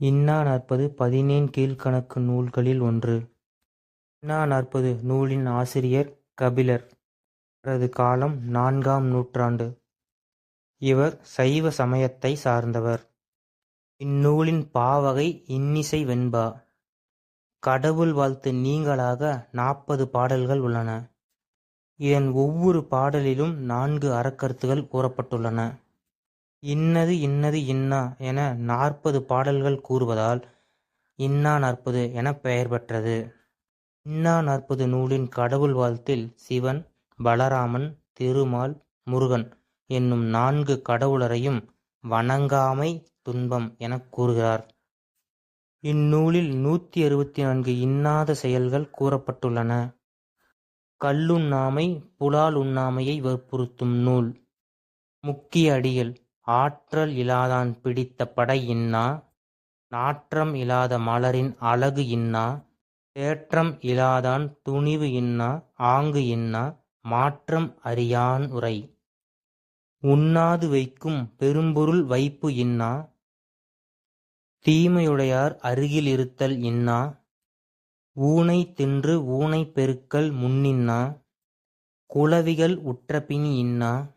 இன்னா நாற்பது பதினேன் கீழ்க்கணக்கு நூல்களில் ஒன்று. இன்னா நாற்பது நூலின் ஆசிரியர் கபிலர். இவரது காலம் நான்காம் நூற்றாண்டு. இவர் சைவ சமயத்தைச் சார்ந்தவர். இந்நூலின் பாவகை இன்னிசை வெண்பா. கடவுள் வாழ்த்து நீங்கலாக நாற்பது பாடல்கள் உள்ளன. இதன் ஒவ்வொரு பாடலிலும் நான்கு அறக்கருத்துகள் கூறப்பட்டுள்ளன. இன்னது இன்னது இன்னா என நாற்பது பாடல்கள் கூறுவதால் இன்னா நாற்பது எனப் பெயர் பெற்றது. இன்னா நாற்பது நூலின் கடவுள் வாழ்த்தில் சிவன், பலராமன், திருமால், முருகன் என்னும் நான்கு கடவுளரையும் வணங்காமை துன்பம் எனக் கூறுகிறார். இந்நூலில் நூற்றி அறுபத்து நான்கு இன்னாத செயல்கள் கூறப்பட்டுள்ளன. கள்ளுண்ணாமை புலாலுண்ணாமையை வற்புறுத்தும் நூல். முக்கிய அடிகள் ஆற்றல் இலாதான் பிடித்த படை இன்னா. நாற்றம் இலாத மலரின் அழகு இன்னா. தேற்றம் இலாதான் துணிவு இன்னா ஆங்கு இன்னா. மாற்றம் அறியான் உரை. உண்ணாது வைக்கும் பெரும்பொருள் வைப்பு இன்னா. தீமையுடையார் அருகில் இருத்தல் இன்னா. ஊனை தின்று ஊனைப் பெருக்கல் முன்னின்னா. குளவிகள் உற்றபினி இன்னா.